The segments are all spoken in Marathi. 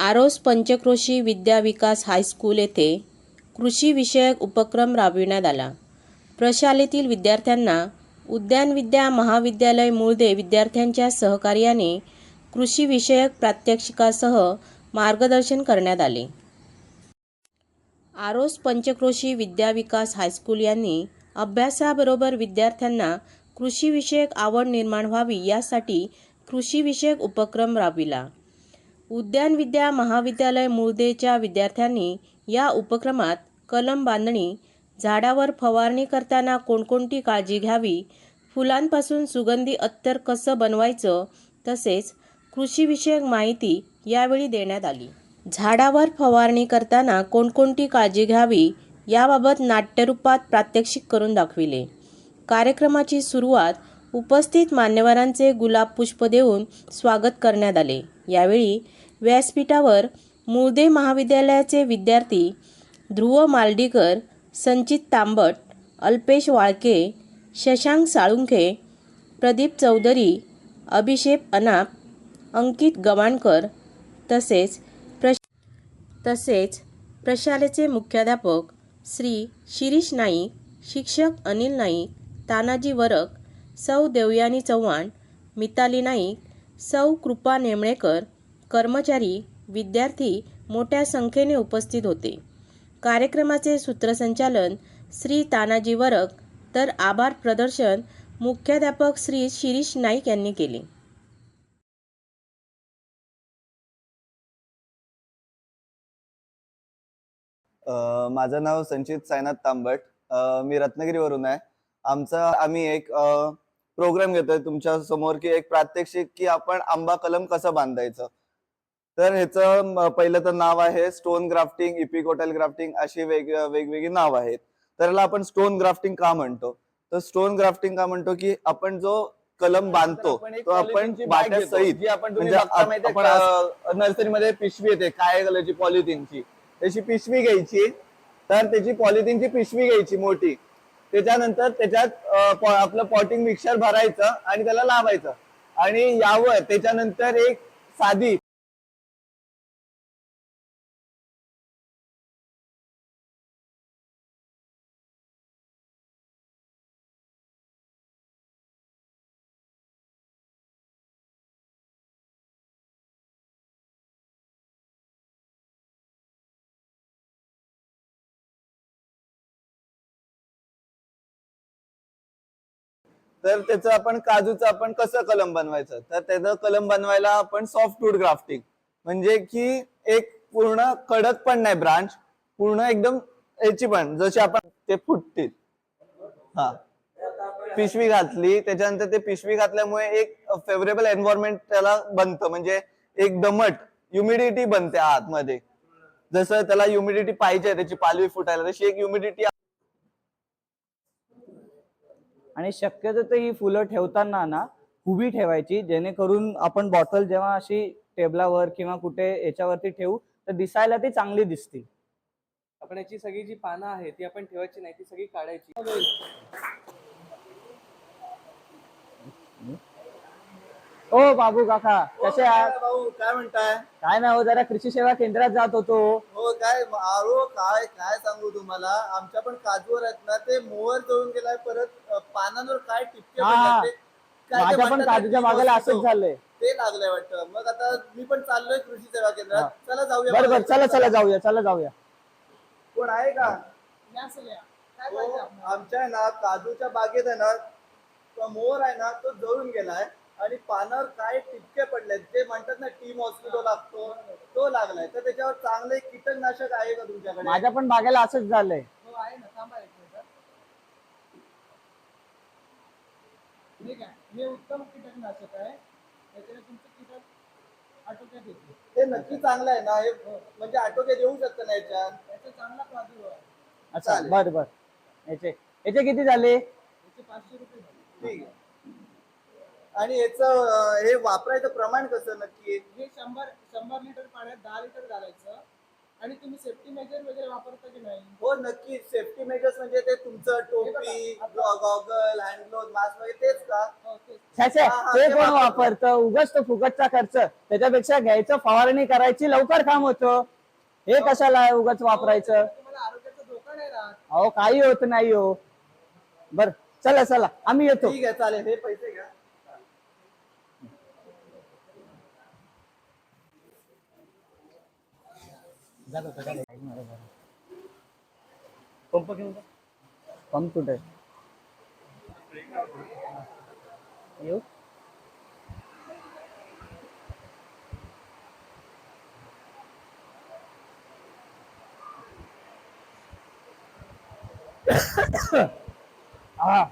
आरोस पंचक्रोशी विद्या विकास हायस्कूल येथे कृषीविषयक उपक्रम राबविण्यात आला. प्रशालेतील विद्यार्थ्यांना उद्यानविद्या महाविद्यालय मुळदे विद्यार्थ्यांच्या सहकार्याने कृषीविषयक प्रात्यक्षिकासह मार्गदर्शन करण्यात आले. आरोस पंचक्रोशी विद्या विकास हायस्कूल यांनी अभ्यासाबरोबर विद्यार्थ्यांना कृषीविषयक आवड निर्माण व्हावी यासाठी कृषीविषयक उपक्रम राबविला. उद्यानविद्या महाविद्यालय मुळदेच्या विद्यार्थ्यांनी या उपक्रमात कलम बांधणी झाडावर फवारणी करताना कोणकोणती काळजी घ्यावी फुलांपासून सुगंधी अत्तर कसं बनवायचं तसेच कृषीविषयक माहिती यावेळी देण्यात आली. झाडावर फवारणी करताना कोणकोणती काळजी घ्यावी याबाबत नाट्यरूपात प्रात्यक्षिक करून दाखविले. कार्यक्रमाची सुरुवात उपस्थित मान्यवरांचे गुलाब पुष्प देऊन स्वागत करण्यात आले. यावेळी व्यासपीठावर मुळदे महाविद्यालयाचे विद्यार्थी ध्रुव मालडीकर संचित तांबट अल्पेश वाळके शशांक साळुंखे प्रदीप चौधरी अभिषेक अनाप अंकित गवाणकर तसेच प्रश तसेच प्रशालेचे मुख्याध्यापक श्री शिरीष नाईक शिक्षक अनिल नाईक तानाजी वरक सौ देवयानी चव्हाण मिताली नाईक सौ कृपा नेमळेकर कर्मचारी विद्यार्थी मोठ्या संख्येने उपस्थित होते. कार्यक्रमाचे सूत्रसंचालन श्री तानाजी वरक तर आभार प्रदर्शन मुख्याध्यापक श्री शिरीष नाईक यांनी केले. माझं नाव संचित सायनाथ तांबट. मी रत्नागिरीवरून आहे. आमचा आम्ही एक प्रोग्राम घेतोय तुमच्यासमोर की एक प्रात्यक्षिक की आपण आंबा कलम कसं बांधायचं? तर ह्याचं पहिलं तर नाव आहे स्टोन ग्राफ्टिंग इपिकोटल ग्राफ्टिंग अशी वेग वेगवेगळी नाव आहेत. तर याला आपण स्टोन ग्राफ्टिंग का म्हणतो? तर स्टोन ग्राफ्टिंग का म्हणतो की आपण जो कलम बांधतो तो आपण बाट्यासहित जी आपण तुम्ही म्हणजे नर्सरीमध्ये पिशवी येते काळ्या कलरची पॉलिथिनची त्याची पिशवी घ्यायची तर त्याची पॉलिथिनची पिशवी घ्यायची मोठी. त्याच्यानंतर त्याच्यात आपलं पॉटिंग मिक्सर भरायचं आणि त्याला लावायचं. आणि यावर त्याच्यानंतर एक साधी तर त्याचं आपण काजूचं आपण कसं कलम बनवायचं? तर त्याचं कलम बनवायला आपण सॉफ्टवूड ग्राफ्टिंग म्हणजे की एक पूर्ण कडक पण नाही ब्रांच पूर्ण एकदम याची पण जशी आपण ते फुटतील. हा. पिशवी घातली त्याच्यानंतर ते पिशवी घातल्यामुळे एक फेवरेबल एन्व्हायरमेंट त्याला बनतं. म्हणजे एक दमट ह्युमिडिटी बनते आतमध्ये. जसं त्याला ह्युमिडिटी पाहिजे त्याची पालवी फुटायला तशी एक ह्युमिडिटी आणि शक्यतो तर ही फुलं ठेवताना ना उभी ठेवायची जेणेकरून आपण बॉटल जेव्हा अशी टेबलावर किंवा कुठे याच्यावरती ठेवू तर दिसायला ती चांगली दिसतील. आपण याची सगळी जी पानं आहेत ती आपण ठेवायची नाही ती सगळी काढायची. ओ बाबू काका कसे आहात? भाऊ काय म्हणताय? काय नाही हो जरा कृषी सेवा केंद्रात जात होतो. हो काय आरो काय काय सांगू तुम्हाला? आमच्या पण काजूवर आहेत ना ते मोहर जळून गेलाय परत अ, पानांवर काय टिपके हा. पडले ते. काय ते माझ्या पण म्हणतात काजूच्या मस्किटो. असंच झालंय. ते लागलंय वाटतं. मग आता मी पण चाललोय कृषी सेवा केंद्रात. हा. चला जाऊया. बरं बरं बघायला. चला चला जाऊया चला जाऊया. कोण आहे का? काय हो, आमच्या आहे ना काजूच्या बागेत आहे ना तो मोर आहे ना तो जळून गेलाय. आणि पानावर काय टिपके पडले ते म्हणतात ना टी मॉस्किटो लागतो तो लागलाय. तर त्याच्यावर चांगलं कीटकनाशक आहे का तुमच्याकडे? माझ्या पण बागेला असंच झालंय. हो आहे ना. थांबा एक मिनिट ठीक आहे हे उत्तम कीटकनाशक आहे. याच्याने तुमचं कीटक आटोक्यात येते ते नक्की चांगलं आहे ना? हे म्हणजे आटोक्यात येऊ शकतं ना याच्यात याचा चांगला प्रादुर्भाव आहे. अच्छा चालेल. बर बर. याचे याचे किती झाले? याचे पाचशे रुपये झाले. ठीक आहे. आणि याचं हे वापरायचं प्रमाण कसं नक्की? हे शंभर शंभर लिटर पाण्यात दहा लिटर घालायचं. आणि तुम्ही सेफ्टी मेजर वगैरे वापरता की नाही? हो नक्की. सेफ्टी मेजर्स म्हणजे ते तुमचं टोपी गॉगल हँड ग्लोव्ह मास्क वगैरे तेच का? हो, तेच. हा, हा, ते ते कोण वापरतो. वापरतं? उगाच तो फुकटचा खर्च. त्याच्यापेक्षा घ्यायचं फवारणी करायची लवकर काम होतं. हे कशाला आहे उगाच वापरायचं? तुम्हाला आरोग्याचा धोका नाही राहत. अहो काही होत नाही हो. बर चला चला आम्ही येतो. ठीक आहे चालेल. हे पैसे घ्या. पंप घेऊन. पंप कुठे? येऊ. हा.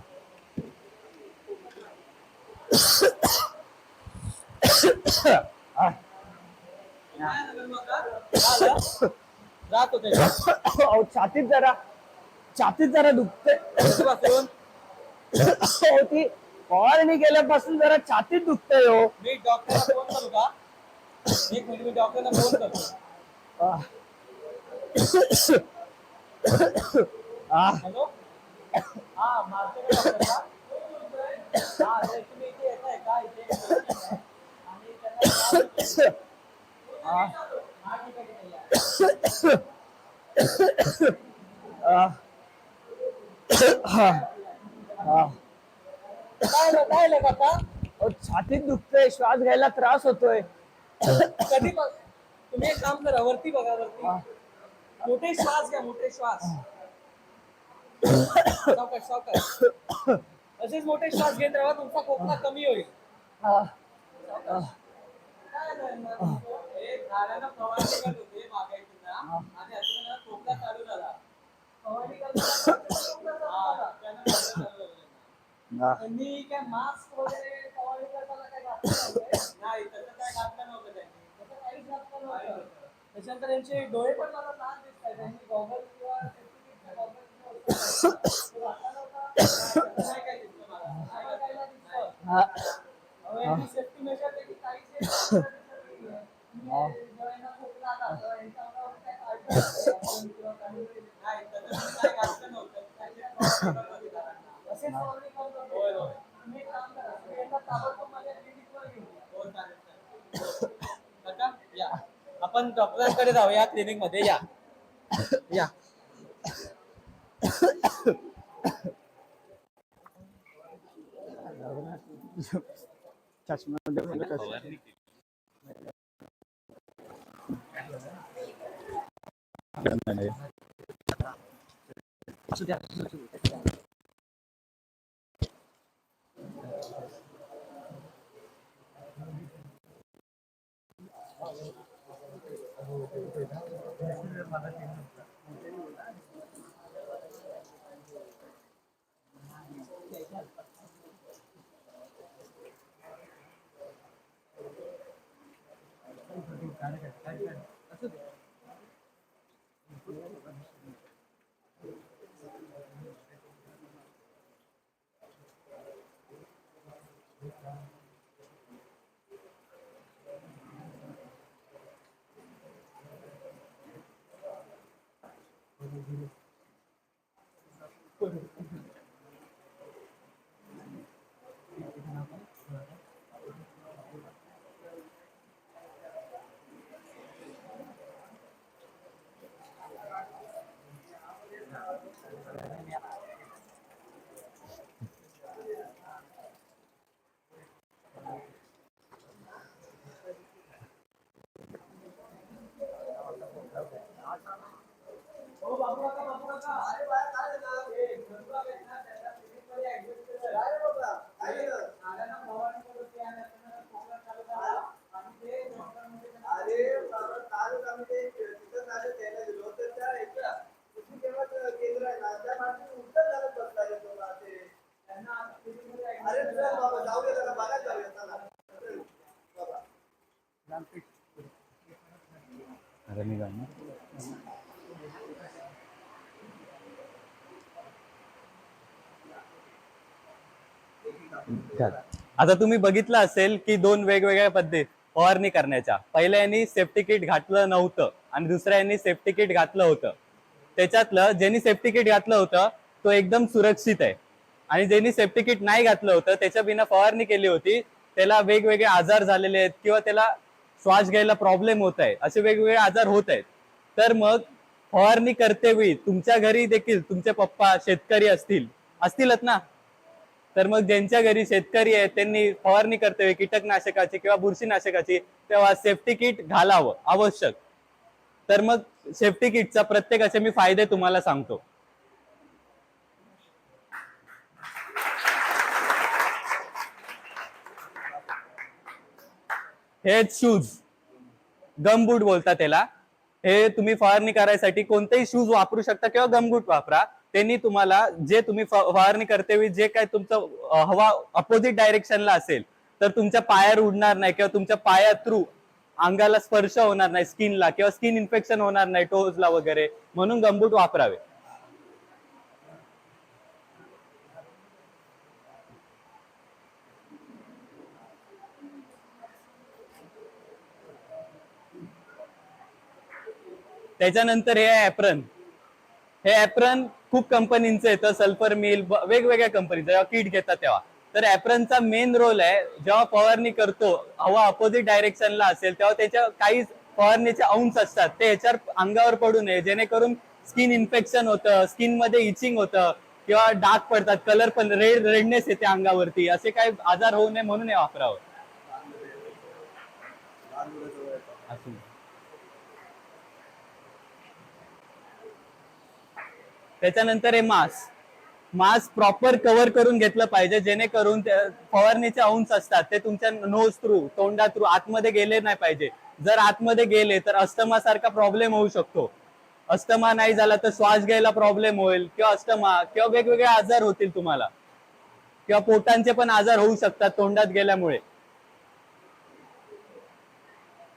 जात होते. अहो छातीत जरा छातीत जरा दुखते हो ती फवारणी केल्यापासून जरा छातीत दुखतंय हो. मी डॉक्टरला फोन करू का? एक मिनिट मी डॉक्टरला फोन करतो. हॅलो? हा मार्केट डॉक्टर का हा तर तुम्ही इथे येताय का? इथे आणि त्यांना आह. हा ठीक आहे. काय झालं- काय झालं काका अहो, छातीत दुखतंय श्वास घ्यायला त्रास होतोय. कधी बघ तुम्ही एक काम करा वरती बघा वरती. मोठे श्वास घ्या मोठे श्वास. सावकाश सावकाश. असेच मोठे श्वास घेत राहा तुमचा खोकला कमी होईल. काय झालं फवारणी करत चालू झाला. त्यांनी काय मास्क वगैरे फवारणी करताना काय घातलं नाही तसं काय घातलं नव्हतं त्यांनी तसं काहीच घातलं नव्हतं त्याच्यानंतर त्यांचे डोळे पण मला लहान दिसत आहेत त्यांनी गॉगल किंवा घातला नव्हता. नाही काय दिसलं मला. नाही काय नाही दिसलं. आह. अहो, यांनी safety measure पैकी काहीच हे तुम्ही डोळ्यांना खोकला आला, तर यांच्या अंगावर काय काढलं असेल किंवा काही नाही, तसं काय घातलं नव्हतं. त्याची फवारणी करत होते झाडांना. असेच फवारणी करत होते. तुम्ही एक काम करा, तुम्ही यांना ताबडतोब माझ्या clinic वर घेऊन या. हो, चालेल, चालेल. काका, या. आपण डॉक्टरांकडे जाऊया क्लिनिकमध्ये या या चष्मा अरे बाबा कालच आम्ही ते तिथं झालं त्याला गेलो तर त्या ह्याच्या कृषी सेवा केंद्र आहे ना त्या माणसाने उलटं झालं बसताय बाबा ते त्यांना आज clinic मध्ये admit अरे चल बाबा जाऊया जरा बघा जाऊया चला चल, बाबा आता तुम्ही बघितलं असेल की दोन वेगवेगळ्या पद्धती फवारणी करण्याच्या. पहिल्या यांनी सेफ्टी किट घातलं नव्हतं आणि दुसऱ्या यांनी सेफ्टी किट घातलं होतं. त्याच्यातलं ज्यांनी सेफ्टी किट घातलं होतं तो एकदम सुरक्षित आहे. आणि ज्यांनी सेफ्टी किट नाही घातलं होतं त्याच्या बिना फवारणी केली होती त्याला वेगवेगळे आजार झालेले आहेत किंवा त्याला श्वास घ्यायला प्रॉब्लेम होत आहे असे वेगवेगळे आजार होत आहेत. तर मग फवारणी करते वेळी तुमच्या घरी देखील तुमचे पप्पा शेतकरी असतील असतीलच ना? तर मग ज्यांच्या घरी शेतकरी आहेत त्यांनी फवारणी करते कीटकनाशकाची किंवा बुरशीनाशकाची तेव्हा सेफ्टी किट घालावं आवश्यक. तर मग सेफ्टी किटचा प्रत्येकाचे मी फायदे तुम्हाला सांगतो. हे शूज गमबूट बोलतात त्याला. हे तुम्ही फवारणी करायसाठी कोणतेही शूज वापरू शकता किंवा गमबूट वापरा. त्यांनी तुम्हाला जे तुम्ही फवारणी करते जे काय तुमचं हवा अपोजिट डायरेक्शनला असेल तर तुमच्या पायावर उडणार नाही किंवा तुमच्या पाया थ्रू अंगाला स्पर्श होणार नाही स्किनला किंवा स्किन इन्फेक्शन होणार नाही टोजला वगैरे म्हणून गमबूट वापरावे. त्याच्यानंतर हे ऍप्रन हे ऍप्रन खूप कंपनीचं येतं सल्फर मिल वेगवेगळ्या कंपनीचं जेव्हा किट घेतात तेव्हा. तर ऍप्रनचा मेन रोल आहे जेव्हा फवारणी करतो हवा अपोजिट डायरेक्शनला असेल तेव्हा त्याच्या काही फवारणीचे अंश असतात. ते ह्याच्यावर अंगावर पडू नये. जेणेकरून स्किन इन्फेक्शन होतं स्किनमध्ये इचिंग होतं किंवा डाग पडतात कलर पण रेड रेडनेस येते अंगावरती. असे काही आजार होऊ नये म्हणून हे वापरावं. त्याच्यानंतर हे मास्क मास्क प्रॉपर कव्हर करून घेतलं पाहिजे जेणेकरून ते फवारणीचे अंश असतात ते तुमच्या नोज थ्रू तोंडा थ्रू आतमध्ये गेले नाही पाहिजे. जर आतमध्ये गेले तर अस्थमा सारखा प्रॉब्लेम होऊ शकतो. अस्थमा नाही झाला तर श्वास घ्यायला प्रॉब्लेम होईल किंवा अस्थमा किंवा वेगवेगळे आजार होतील तुम्हाला. किंवा पोटांचे पण आजार होऊ शकतात तोंडात गेल्यामुळे.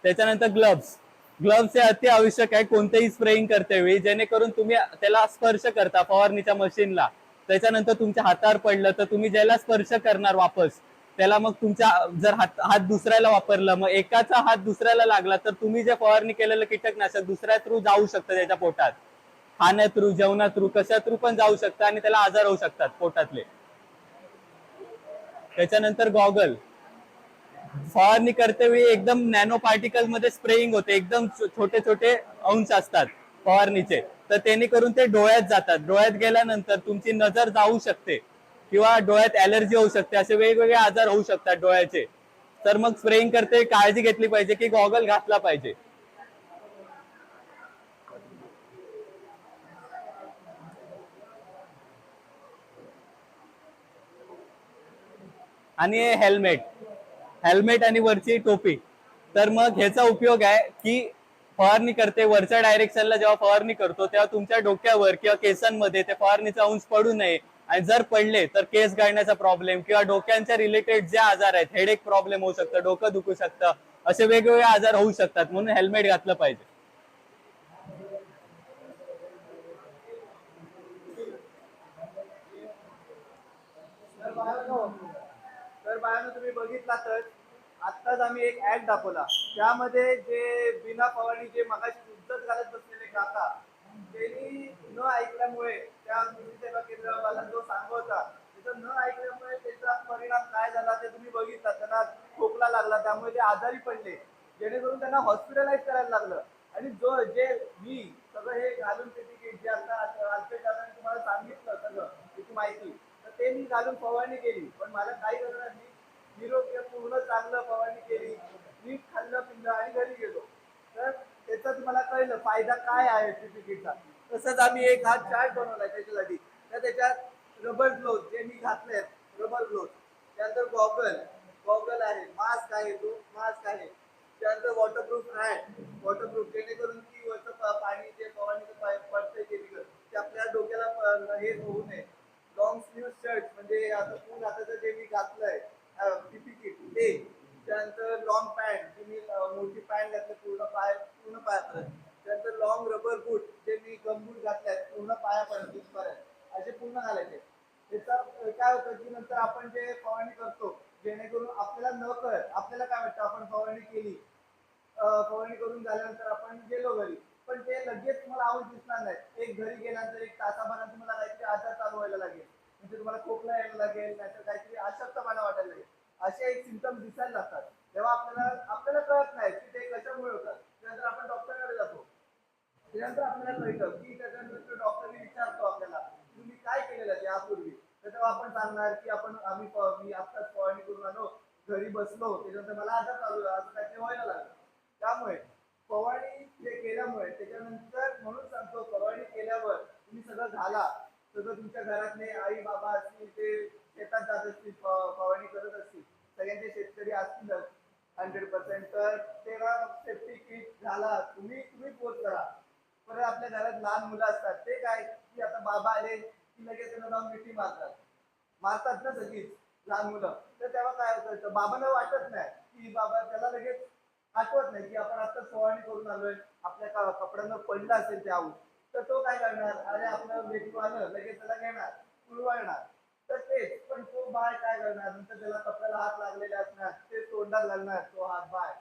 त्याच्यानंतर ग्लव्स ग्लव्स हे अति आवश्यक आहे कोणतेही स्प्रेइंग करते वेळी जेणेकरून तुम्ही त्याला स्पर्श करता फवारणीच्या मशीनला त्याच्यानंतर तुमच्या हातावर पडलं तर तुम्ही ज्याला स्पर्श करणार वापस त्याला मग तुमच्या जर हात हात दुसऱ्याला वापरला मग एकाचा हात दुसऱ्याला लागला तर तुम्ही जे फवारणी केलेलं कीटकनाशक दुसऱ्या थ्रू जाऊ शकतं त्याच्या पोटात. खाण्या थ्रू जेवणा थ्रू कशा थ्रू पण जाऊ शकतं आणि त्याला आजार होऊ शकतात पोटातले. त्याच्यानंतर गॉगल फवारणी करते वेळी एकदम नॅनो पार्टिकलमध्ये स्प्रेइंग होते. एकदम छोटे छोटे अंश असतात फवारणीचे. तर त्यांनी करून ते डोळ्यात जातात. डोळ्यात गेल्यानंतर तुमची नजर जाऊ शकते किंवा डोळ्यात ऍलर्जी होऊ शकते. असे वेगवेगळे आजार होऊ शकतात डोळ्याचे. तर मग स्प्रेइंग करते काळजी घेतली पाहिजे की गॉगल घातला पाहिजे. आणि हेल्मेट हेल्मेट आणि वरची टोपी. तर मग ह्याचा उपयोग आहे की फवारणी करते. वरच्या डायरेक्शनला जेव्हा फवारणी करतो तेव्हा तुमच्या डोक्यावर किंवा केसांमध्ये ते फवारणीचा अंश पडू नये. आणि जर पडले तर केस गाळण्याचा प्रॉब्लेम किंवा डोक्यांच्या रिलेटेड जे आजार आहेत हेड एक प्रॉब्लेम होऊ शकतं डोकं दुखू शकतं असे वेगवेगळे आजार होऊ शकतात. म्हणून हेल्मेट घातलं पाहिजे. तर तुम्ही बघितला तर आत्ताच आम्ही एक ऍड दाखवला. त्यामध्ये जे बिना पवारणी जे मगाशी उद्धत घालत बसलेले काका त्यांनी न ऐकल्यामुळे त्या सेवा केंद्रावाला जो सांगवता तिथं न ऐकल्यामुळे त्याचा परिणाम काय झाला ते तुम्ही बघितला. त्यांना खोकला लागला त्यामुळे ते आजारी पडले. जेणेकरून त्यांना हॉस्पिटलाइज करायला लागलं. आणि जो जे मी सगळं हे घालून त्याची जे आता अल्पेश तुम्हाला सांगितलं सगळं त्याची माहिती तर ते मी घालून फवारणी केली. पण मला काही करणार नाही. निरोग्य पूर्ण चांगलं फवारणी केली. नीट खाल्लं पिल्लं आणि घरी गेलो. तर त्याचा तुम्हाला कळलं फायदा काय आहे सर्टिफिकेटचा तसंच आम्ही एक हा चार्ट बनवलाय त्याच्यासाठी. तर त्याच्यात रबर ग्लोव्ह जे मी घातलेत रबर ग्लोव्ह त्यानंतर गॉगल गॉगल आहे. मास्क आहे तो. मास्क आहे. त्यानंतर वॉटरप्रूफ हॅट वॉटरप्रूफ जेणेकरून की वरचं पाणी जे फवारणीचं पा- पडतंय केमिकल ते आपल्या डोक्याला हे होऊ नये. लॉंग स्लीव्ह शर्ट म्हणजे आता फुल हाताचं जे मी घातलंय आहे ते त्यानंतर लॉंग पॅन्ट जी मी मोठी पॅन्ट घातली पूर्ण पाय पूर्ण पायापर्यंत. त्यानंतर लॉंग रबर बूट जे मी गमबूट घातल्यात पूर्ण पायापर्यंत इथपर्यंत. असे पूर्ण घालायचे. त्याचा काय होतं की नंतर आपण जे फवारणी करतो जेणेकरून आपल्याला न कळत आपल्याला काय वाटतं आपण फवारणी केली. फवारणी करून झाल्यानंतर आपण गेलो घरी. पण ते लगेच तुम्हाला आवड दिसणार नाही. एक घरी गेल्यानंतर एक तासाभरात तुम्हाला काहीतरी आजार चालू व्हायला लागेल म्हणजे तुम्हाला खोकला यायला लागेल नाहीतर काहीतरी अशक्तपणा वाटायला लागेल असे एक सिमटम दिसायला लागतात तेव्हा आपल्याला आपल्याला कळत नाही की ते कशामुळे होतात त्यानंतर आपण डॉक्टरकडे जातो त्यानंतर आपल्याला कळतं की त्याच्यानंतर डॉक्टरने विचारतो आपल्याला तुम्ही काय केलेलं यापूर्वी तर तेव्हा आपण सांगणार की आपण आम्ही फ- मी आत्ताच फवारणी करून आलो घरी बसलो त्याच्यानंतर मला आजार चालू आहे असं काहीतरी व्हायला लागलं त्यामुळे फवारणी जे केल्यामुळे त्याच्यानंतर म्हणून सांगतो फवारणी केल्यावर आला तर तुमच्या घरातले आई बाबा असतील ते शेतात जात असतील फवारणी करत असतील सगळ्यांचे शेतकरी असतीलच हंड्रेड पर्सेंट तर तेव्हा सेफ्टी किट झाला तुम्ही तुम्ही पोच करा. परत आपल्या घरात लहान मुलं असतात ते काय की आता बाबा आले की लगेच त्यांना जाऊन मिठी मारतात. मारतात ना सगळीच लहान मुलं. तर तेव्हा काय होतं बाबांना वाटत नाही की बाबा त्याला लगेच आठवत नाही की आपण आता फवारणी करून आलोय आपल्या कपड्यांना पडलं असेल ते तर तो काय करणार? अरे आपलं भेटू आलं लगेच त्याला घेणार पुरवणार तर तेच पण तो बाय काय करणार? नंतर त्याला कपड्याला हात लागलेले असणार ते तोंडात लागणार तो हात बाय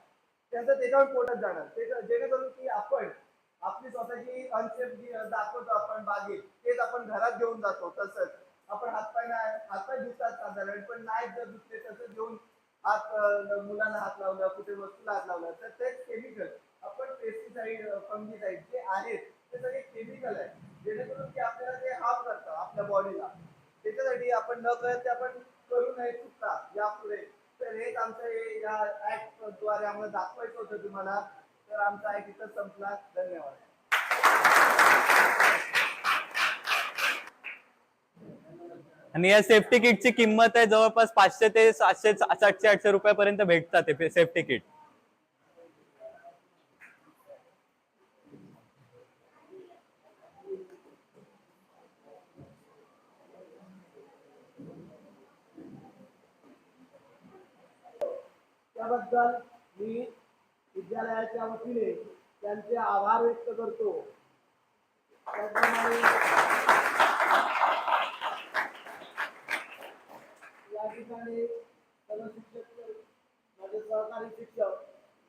त्याचं त्याच्यावर पोटात जाणार. ते जेणेकरून की आपण आपली स्वतःची अनसेफ दाखवतो आपण बागेत तेच आपण घरात घेऊन जातो तसंच. आपण हातपाय नाही हातपाय धुतात साधारण पण नाही जर दुसरे तसं घेऊन हात मुलांना हात लावला कुठे वस्तूला हात लावला तर तेच केमिकल आपण पेस्टिसाईड फंगिसाईड जे आहेत ते सगळे केमिकल आहे. जेणेकरून की आपल्याला ते हार्म करतं आपल्या बॉडीला त्याच्यासाठी आपण न कळत ते आपण करू नये चुकता यापुढे. तर हेच आमचं हे या ऍक्टद्वारे आम्हाला दाखवायचं होतं तुम्हाला. तर आमचा ऍक्ट इथं संपला. धन्यवाद. आणि या सेफ्टी किटची किंमत आहे जवळपास पाचशे ते सातशे सातशे आठशे रुपयापर्यंत भेटतात ते सेफ्टी किट त्याबद्दल मी विद्यालयाच्या वतीने त्यांचे आभार व्यक्त करतो. त्याप्रमाणे या ठिकाणी सर्व शिक्षक माझे सहकारी शिक्षक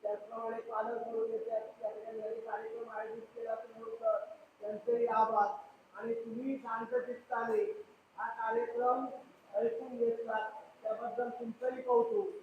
त्याचप्रमाणे पालक म्हणून येतात त्या ठिकाणी घरी कार्यक्रम आयोजित केला होतं त्यांचेही आभार. आणि तुम्ही शांत चित्ताने हा कार्यक्रम ऐकून घेतला त्याबद्दल तुमचंही कौतुक.